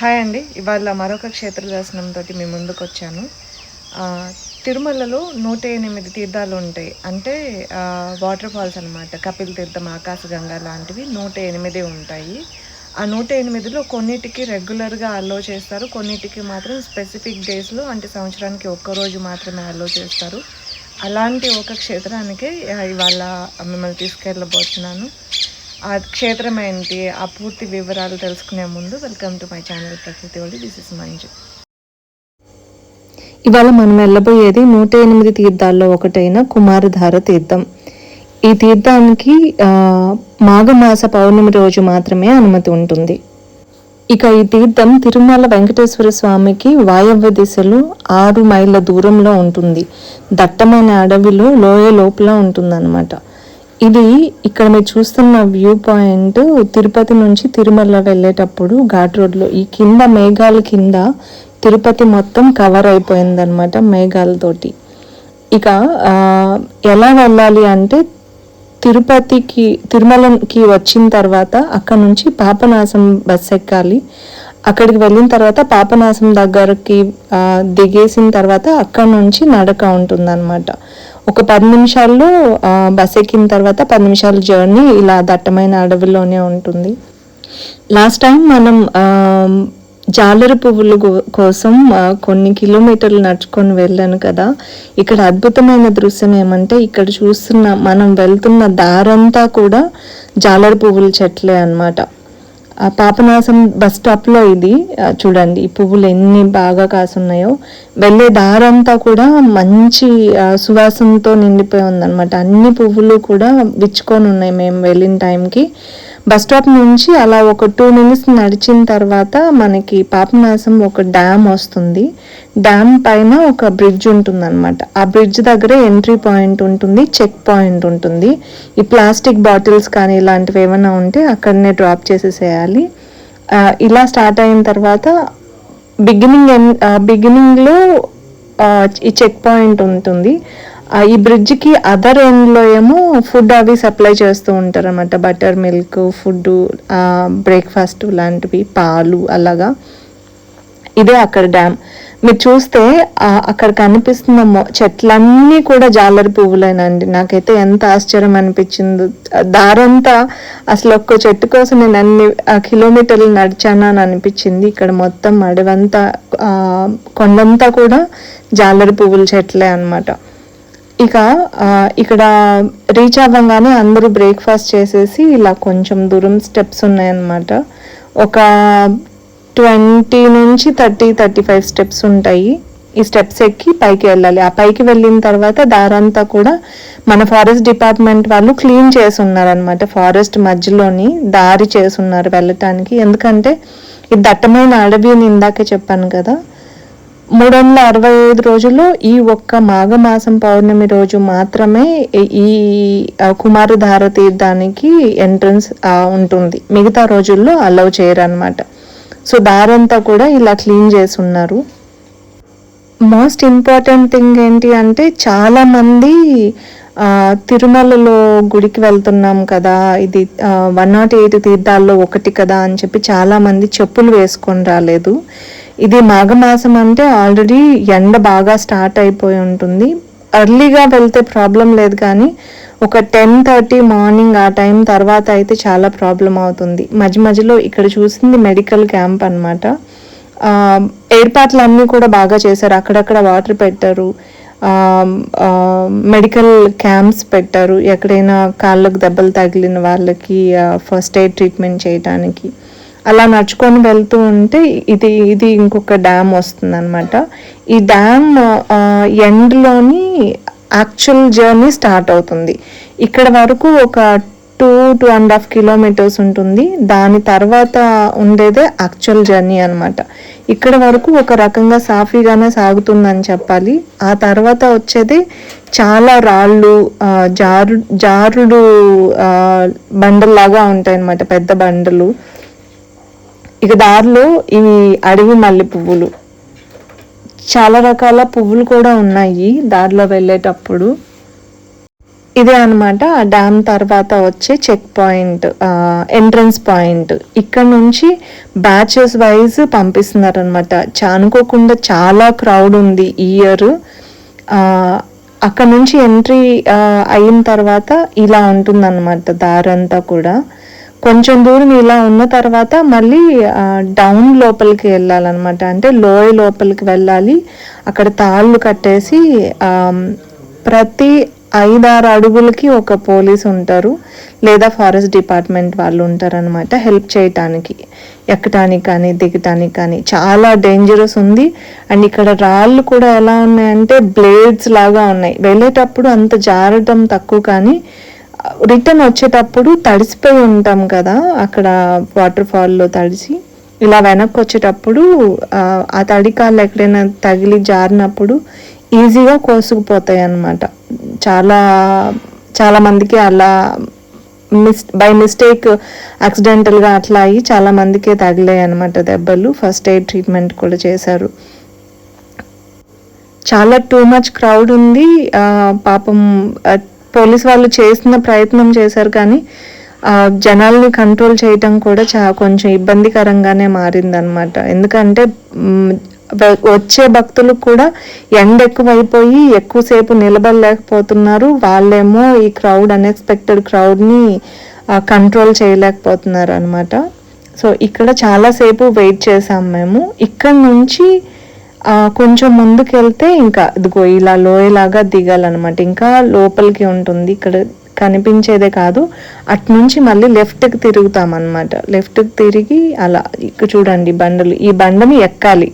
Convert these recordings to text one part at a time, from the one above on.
Hi అండి. ఇవాళ మరొక క్షేత్ర దర్శనంతో మీ ముందుకు వచ్చాను. తిరుమలలో నూట ఎనిమిది తీర్థాలు ఉంటాయి. అంటే వాటర్ ఫాల్స్ అనమాట కపిల్ తీర్థం ఆకాశగంగా లాంటివి నూట ఎనిమిది ఉంటాయి. ఆ నూట ఎనిమిదిలో కొన్నిటికి రెగ్యులర్గా అలో చేస్తారు. కొన్నిటికి మాత్రం స్పెసిఫిక్ డేస్లో అంటే సంవత్సరానికి ఒక్క రోజు మాత్రమే అలో చేస్తారు. అలాంటి ఒక క్షేత్రానికి ఇవాళ మిమ్మల్ని తీసుకెళ్ళబోతున్నాను. ఆ క్షేత్రం ఏంటి ఆ పూర్తి వివరాలు తెలుసుకునే ముందు వెల్కమ్ టు మై ఛానల్ ప్రకృతి వాళ్ళు దిస్ ఇస్ మంజు ఇవాళ మనం వెళ్ళబోయేది నూట ఎనిమిది తీర్థాల్లో ఒకటైన కుమారధార తీర్థం. ఈ తీర్థానికి మాఘమాస పౌర్ణమి రోజు మాత్రమే అనుమతి ఉంటుంది. ఇక ఈ తీర్థం తిరుమల వెంకటేశ్వర స్వామికి వాయవ్య దిశలో ఆరు మైళ్ళ దూరంలో ఉంటుంది. దట్టమైన అడవిలో లోయ లోపల ఉంటుందన్నమాట. ఇది ఇక్కడ మీరు చూస్తున్న వ్యూ పాయింట్ తిరుపతి నుంచి తిరుమల వెళ్ళేటప్పుడు ఘాట్ రోడ్లో. ఈ కింద మేఘాల కింద తిరుపతి మొత్తం కవర్ అయిపోయిందనమాట మేఘాలతోటి. ఇక ఎలా వెళ్ళాలి అంటే తిరుపతికి తిరుమలకి వచ్చిన తర్వాత అక్కడ నుంచి పాపనాశం బస్ ఎక్కాలి. అక్కడికి వెళ్ళిన తర్వాత పాపనాశం దగ్గరకి దిగేసిన తర్వాత అక్కడ నుంచి నడక ఉంటుందన్నమాట. ఒక పది నిమిషాల్లో బస్ ఎక్కిన తర్వాత పది నిమిషాల జర్నీ ఇలా దట్టమైన అడవిలోనే ఉంటుంది. లాస్ట్ టైం మనం ఆ, పువ్వుల కోసం కొన్ని కిలోమీటర్లు నడుచుకొని వెళ్ళాను కదా. ఇక్కడ అద్భుతమైన దృశ్యం ఏమంటే ఇక్కడ చూస్తున్న మనం వెళ్తున్న దారంతా కూడా జాలరు పువ్వుల చెట్లే అనమాట ఆ పాపనాశం బస్ స్టాప్లో ఇది. చూడండి ఈ పువ్వులు ఎన్ని బాగా కాసున్నాయో. వెళ్ళే దారంతా కూడా మంచి సువాసనతో నిండిపోయి ఉందన్నమాట. అన్ని పువ్వులు కూడా విచ్చుకొని ఉన్నాయి మేము వెళ్ళిన టైంకి. బస్ స్టాప్ నుంచి అలా ఒక టూ మినిట్స్ నడిచిన తర్వాత మనకి పాపనాశం ఒక డ్యామ్ వస్తుంది. డ్యామ్ పైన ఒక బ్రిడ్జ్ ఉంటుంది అనమాట ఆ బ్రిడ్జ్ దగ్గర ఎంట్రీ పాయింట్ ఉంటుంది చెక్ పాయింట్ ఉంటుంది. ఈ ప్లాస్టిక్ బాటిల్స్ కానీ ఇలాంటివి ఏమైనా ఉంటే అక్కడనే డ్రాప్ చేసేసేయాలి. ఇలా స్టార్ట్ అయిన తర్వాత బిగినింగ్ బిగినింగ్లో ఈ చెక్ పాయింట్ ఉంటుంది. ఈ బ్రిడ్జ్కి అదర్ ఎండ్లో ఏమో ఫుడ్ అవి సప్లై చేస్తూ ఉంటారు అనమాట బటర్ మిల్క్ ఫుడ్ బ్రేక్ఫాస్ట్ లాంటివి పాలు అలాగా. ఇదే అక్కడ డ్యామ్ మీరు చూస్తే అక్కడ కనిపిస్తున్న మొ- చెట్లన్నీ కూడా జాలరి పువ్వులేనండి. నాకైతే ఎంత ఆశ్చర్యం అనిపించిందో. దారంతా అసలు ఒక్క చెట్టు కోసం నేను అన్ని ఆ, కిలోమీటర్లు నడిచాను అని అనిపించింది. ఇక్కడ మొత్తం అడవంతా కొండంతా కూడా జాలరి పువ్వుల చెట్లే అనమాట ఇక ఇక్కడ రీచ్ అవ్వగానే అందరూ బ్రేక్ఫాస్ట్ చేసేసి ఇలా కొంచెం దూరం స్టెప్స్ ఉన్నాయన్నమాట. ఒక ట్వంటీ నుంచి థర్టీ థర్టీ ఫైవ్ స్టెప్స్ ఉంటాయి. ఈ స్టెప్స్ ఎక్కి పైకి వెళ్ళాలి. ఆ పైకి వెళ్ళిన తర్వాత దారంతా కూడా మన ఫారెస్ట్ డిపార్ట్మెంట్ వాళ్ళు క్లీన్ చేసి ఉన్నారనమాట ఫారెస్ట్ మధ్యలోని దారి చేసి ఉన్నారు వెళ్ళటానికి. ఎందుకంటే ఇది దట్టమైన అడవి అని ఇందాకే చెప్పాను కదా. మూడు వందల అరవై ఐదు రోజులు ఈ ఒక్క మాఘమాసం పౌర్ణమి రోజు మాత్రమే ఈ- కుమారధార తీర్థానికి ఎంట్రన్స్ ఉంటుంది. మిగతా రోజుల్లో అలౌ చేయరు అనమాట సో దారంతా కూడా ఇలా క్లీన్ చేసి ఉన్నారు మోస్ట్ ఇంపార్టెంట్ థింగ్ ఏంటి అంటే చాలామంది తిరుమలలో గుడికి వెళ్తున్నాం కదా ఇది వన్ నాట్ ఎయిట్ తీర్థాల్లో ఒకటి కదా అని చెప్పి చాలామంది చెప్పులు వేసుకొని రాలేదు. ఇది మాఘమాసం అంటే ఆల్రెడీ ఎండ బాగా స్టార్ట్ అయిపోయి ఉంటుంది. అర్లీగా వెళ్తే ప్రాబ్లం లేదు కానీ ఒక టెన్ థర్టీ మార్నింగ్ ఆ టైం తర్వాత అయితే చాలా ప్రాబ్లం అవుతుంది. మధ్య మధ్యలో ఇక్కడ చూసింది మెడికల్ క్యాంప్ అన్నమాట. ఏర్పాట్లు అన్నీ కూడా బాగా చేశారు. అక్కడక్కడ వాటర్ పెట్టారు. మెడికల్ క్యాంప్స్ పెట్టారు. ఎక్కడైనా కాళ్ళకు దెబ్బలు తగిలిన వాళ్ళకి ఫస్ట్ ఎయిడ్ ట్రీట్మెంట్ చేయడానికి అలా నడుచుకొని వెళ్తూ ఉంటే ఇది ఇది ఇంకొక డ్యామ్ వస్తుంది అనమాట ఈ డ్యామ్ ఎండ్లోని యాక్చువల్ జర్నీ స్టార్ట్ అవుతుంది. ఇక్కడ వరకు ఒక two two and half kilometres ఉంటుంది. దాని తర్వాత ఉండేదే యాక్చువల్ జర్నీ అనమాట ఇక్కడ వరకు ఒక రకంగా సాఫీగానే సాగుతుందని చెప్పాలి. ఆ తర్వాత వచ్చేది చాలా రాళ్ళు జారు జారుడు బండల్లాగా ఉంటాయన్నమాట పెద్ద బండలు. ఇక దారిలో ఇవి అడవి మల్లె పువ్వులు. చాలా రకాల పువ్వులు కూడా ఉన్నాయి దారిలో వెళ్ళేటప్పుడు. ఇదే అనమాట ఆ డ్యామ్ తర్వాత వచ్చే చెక్ పాయింట్ ఎంట్రన్స్ పాయింట్. ఇక్కడ నుంచి బ్యాచెస్ వైజ్ పంపిస్తున్నారు అనమాట అనుకోకుండా చాలా క్రౌడ్ ఉంది ఈ ఇయర్. అక్కడ నుంచి ఎంట్రీ అయిన తర్వాత ఇలా ఉంటుందన్నమాట దారంతా కూడా. కొంచెం దూరం ఇలా ఉన్న తర్వాత మళ్ళీ డౌన్ లోపలికి వెళ్ళాలన్నమాట. అంటే లోయ లోపలికి వెళ్ళాలి. అక్కడ తాళ్ళు కట్టేసి ప్రతి ఐదారు అడుగులకి ఒక పోలీస్ ఉంటారు. లేదా ఫారెస్ట్ డిపార్ట్మెంట్ వాళ్ళు ఉంటారనమాట హెల్ప్ చేయటానికి. ఎక్కటానికి కానీ దిగటానికి కానీ. చాలా డేంజరస్ ఉంది. అండ్ ఇక్కడ రాళ్ళు కూడా ఎలా ఉన్నాయంటే బ్లేడ్స్ లాగా ఉన్నాయి. వెళ్ళేటప్పుడు అంత జారటం తక్కువ కానీ రిటర్న్ వచ్చేటప్పుడు తడిసిపోయి ఉంటాం కదా అక్కడ వాటర్ ఫాల్లో తడిసి. ఇలా వెనక్కి వచ్చేటప్పుడు ఆ, ఆ తడికాళ్ళు ఎక్కడైనా తగిలి జారినప్పుడు ఈజీగా కోసుకుపోతాయి అన్నమాట. చాలా చాలామందికి అలా మిస్ బై మిస్టేక్ యాక్సిడెంటల్గా అట్లా అయ్యి చాలా మందికే తగిలాయి అనమాట దెబ్బలు. ఫస్ట్ ఎయిడ్ ట్రీట్మెంట్ కూడా చేశారు. చాలా టూ మచ్ క్రౌడ్ ఉంది. పాపం పోలీస్ వాళ్ళు చేసిన ప్రయత్నం చేశారు కానీ జనాల్ని కంట్రోల్ చేయటం కూడా చా కొంచెం ఇబ్బందికరంగానే మారిందనమాట ఎందుకంటే వచ్చే భక్తులకు కూడా ఎండ ఎక్కువైపోయి ఎక్కువసేపు నిలబడలేకపోతున్నారు. వాళ్ళేమో ఈ క్రౌడ్ అన్ఎక్స్పెక్టెడ్ క్రౌడ్ని కంట్రోల్ చేయలేకపోతున్నారు అనమాట సో ఇక్కడ చాలాసేపు వెయిట్ చేసాం మేము. ఇక్కడ నుంచి కొంచెం ముందుకు వెళ్తే ఇంకా ఇదిగో ఇలా లోయలాగా దిగాలన్నమాట. ఇంకా లోపలికి ఉంటుంది. ఇక్కడ కనిపించేదే కాదు. అటు నుంచి మళ్ళీ లెఫ్ట్కి తిరుగుతాం లెఫ్ట్కి తిరిగి అలా ఇక్కడ చూడండి బండలు. ఈ బండని ఎక్కాలి.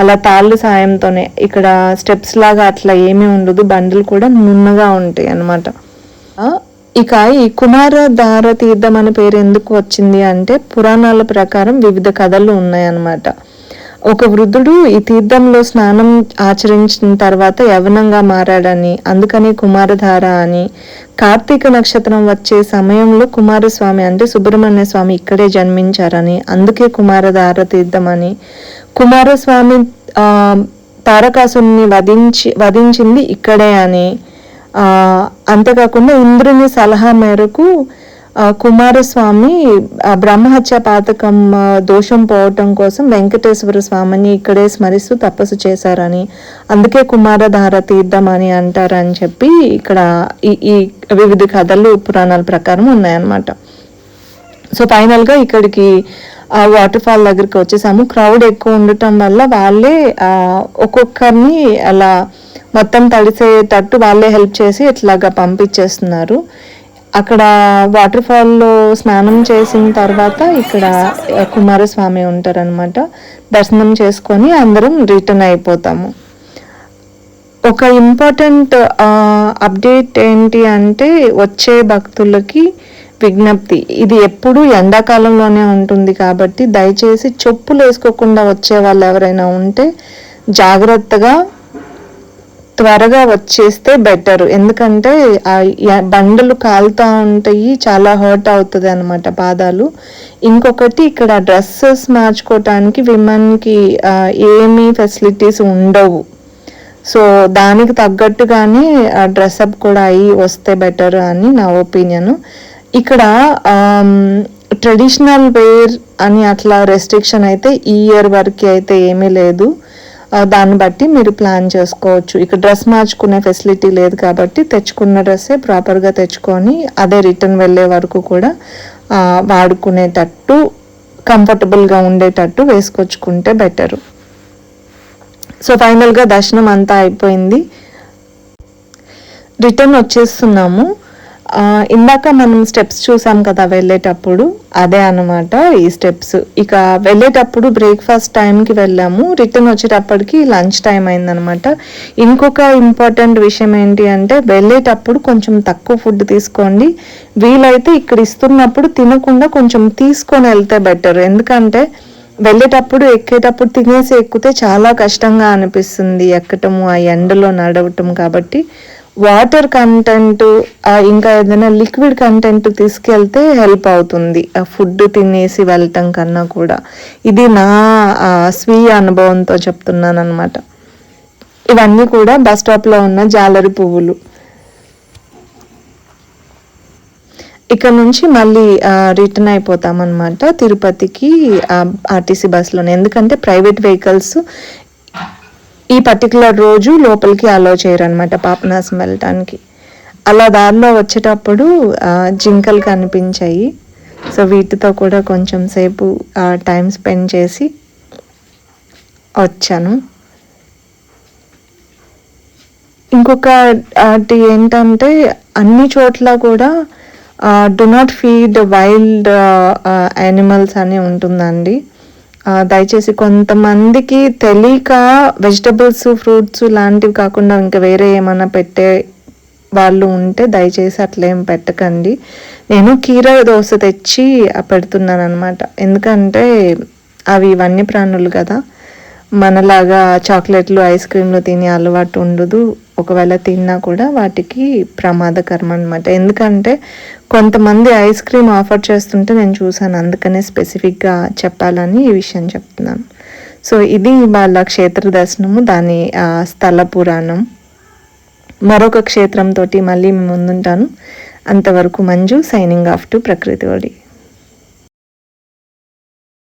అలా తాళ్ళు సాయంతోనే. ఇక్కడ స్టెప్స్ లాగా అట్లా ఏమీ ఉండదు. బండలు కూడా నున్నగా ఉంటాయి అన్నమాట. ఇక ఈ కుమార దార తీర్థం అనే పేరు ఎందుకు వచ్చింది అంటే పురాణాల ప్రకారం వివిధ కథలు ఉన్నాయన్నమాట. ఒక వృద్ధుడు ఈ తీర్థంలో స్నానం ఆచరించిన తర్వాత యవనంగా మారాడని అందుకని కుమారధార అని. కార్తీక నక్షత్రం వచ్చే సమయంలో కుమారస్వామి అంటే సుబ్రహ్మణ్య స్వామి ఇక్కడే జన్మించారని అందుకే కుమారధార తీర్థం అని. కుమారస్వామి తారకాసుని వధించి వధించింది ఇక్కడే అని. అంతేకాకుండా ఇంద్రుని సలహా మేరకు కుమారస్వామి బ్రహ్మహత్య పాతకం దోషం పోవటం కోసం వెంకటేశ్వర స్వామిని ఇక్కడే స్మరిస్తూ తపస్సు చేశారని అందుకే కుమారధార తీర్థం అని అంటారని చెప్పి ఇక్కడ ఈ ఈ వివిధ కథలు పురాణాల ప్రకారం ఉన్నాయన్నమాట. సో ఫైనల్గా ఇక్కడికి ఆ వాటర్ ఫాల్ దగ్గరికి వచ్చేసాము. క్రౌడ్ ఎక్కువ ఉండటం వల్ల వాళ్ళే ఒక్కొక్కరిని అలా మొత్తం తడిసేటట్టు వాళ్ళే హెల్ప్ చేసి ఇట్లాగా పంపించేస్తున్నారు. అక్కడ వాటర్ ఫాల్లో స్నానం చేసిన తర్వాత ఇక్కడ కుమారస్వామి ఉంటారనమాట దర్శనం చేసుకొని అందరం రిటర్న్ అయిపోతాము. ఒక ఇంపార్టెంట్ అప్డేట్ ఏంటి అంటే వచ్చే భక్తులకి విజ్ఞప్తి. ఇది ఎప్పుడు ఎండాకాలంలోనే ఉంటుంది కాబట్టి దయచేసి చెప్పులు వేసుకోకుండా వచ్చే వాళ్ళు ఎవరైనా ఉంటే జాగ్రత్తగా త్వరగా వచ్చేస్తే బెటర్ ఎందుకంటే ఆ బండలు కాలుతా ఉంటాయి చాలా హర్ట్ అవుతుంది అనమాట పాదాలు. ఇంకొకటి ఇక్కడ డ్రెస్సెస్ మార్చుకోవటానికి విమెన్కి ఏమీ ఫెసిలిటీస్ ఉండవు. సో దానికి తగ్గట్టుగానే డ్రెస్అప్ కూడా అయ్యి వస్తే బెటర్ అని నా ఒపీనియన్ ఇక్కడ ట్రెడిషనల్ వేర్ అని అట్లా రెస్ట్రిక్షన్ అయితే ఈ ఇయర్ వరకు అయితే ఏమీ లేదు. దాన్ని బట్టి మీరు ప్లాన్ చేసుకోవచ్చు. ఇక్కడ డ్రెస్ మార్చుకునే ఫెసిలిటీ లేదు కాబట్టి తెచ్చుకున్న డ్రెస్సే ప్రాపర్గా తెచ్చుకొని అదే రిటర్న్ వెళ్ళే వరకు కూడా వాడుకునేటట్టు కంఫర్టబుల్గా ఉండేటట్టు వేసుకొచ్చుకుంటే బెటరు. సో ఫైనల్గా దర్శనం అంతా అయిపోయింది. రిటర్న్ వచ్చేస్తున్నాము. ఇందాక మనం స్టెప్స్ చూసాం కదా వెళ్ళేటప్పుడు అదే అనమాట ఈ స్టెప్స్ ఇక వెళ్ళేటప్పుడు బ్రేక్ఫాస్ట్ టైంకి వెళ్ళాము రిటర్న్ వచ్చేటప్పటికి లంచ్ టైం అయిందనమాట ఇంకొక ఇంపార్టెంట్ విషయం ఏంటి అంటే వెళ్ళేటప్పుడు కొంచెం తక్కువ ఫుడ్ తీసుకోండి. వీలైతే ఇక్కడ ఇస్తున్నప్పుడు తినకుండా కొంచెం తీసుకొని వెళ్తే బెటర్ ఎందుకంటే వెళ్ళేటప్పుడు ఎక్కేటప్పుడు తినేసి ఎక్కితే చాలా కష్టంగా అనిపిస్తుంది ఎక్కటము ఆ ఎండలో నడవటం కాబట్టి. వాటర్ కంటెంట్ ఇంకా ఏదైనా లిక్విడ్ కంటెంట్ తీసుకెళ్తే హెల్ప్ అవుతుంది. ఆ ఫుడ్ తినేసి వెళ్ళటం కన్నా కూడా. ఇది నా స్వీయ అనుభవంతో చెప్తున్నాను అనమాట ఇవన్నీ కూడా బస్ స్టాప్లో ఉన్న జాలరి పువ్వులు. ఇక్కడ నుంచి మళ్ళీ రిటర్న్ అయిపోతాం అనమాట తిరుపతికి ఆర్టీసీ బస్సులోనే ఎందుకంటే ప్రైవేట్ వెహికల్స్ ఈ పర్టికులర్ రోజు లోపలికి అలో చేయరు అనమాట పాపనాశం వెళ్ళటానికి. అలా దారిలో వచ్చేటప్పుడు జింకలు కనిపించాయి. సో వీటితో కూడా కొంచెం సేపు టైం స్పెండ్ చేసి వచ్చాను. ఇంకొక ఏంటంటే అన్ని చోట్ల కూడా do not feed wild animals అని ఉంటుందండి. దయచేసి కొంతమందికి తెలియక వెజిటబుల్స్ ఫ్రూట్స్ లాంటివి కాకుండా ఇంకా వేరే ఏమైనా పెట్టే వాళ్ళు ఉంటే దయచేసి అట్లేం పెట్టకండి. నేను కీర దోశ తెచ్చి పెడుతున్నాను అనమాట ఎందుకంటే అవి వన్యప్రాణులు కదా. మనలాగా చాక్లెట్లు ఐస్ క్రీమ్లు తినే అలవాటు ఉండదు. ఒకవేళ తిన్నా కూడా వాటికి ప్రమాదకరం అనమాట ఎందుకంటే కొంతమంది ఐస్ క్రీమ్ ఆఫర్ చేస్తుంటే నేను చూసాను అందుకనే స్పెసిఫిక్గా చెప్పాలని ఈ విషయం చెప్తున్నాను. సో ఇది వాళ్ళ క్షేత్ర దర్శనము దాని స్థల పురాణం. మరొక క్షేత్రంతో మళ్ళీ మేము ముందుంటాను. అంతవరకు మంజు సైనింగ్ ఆఫ్ టు ప్రకృతి ఒడి.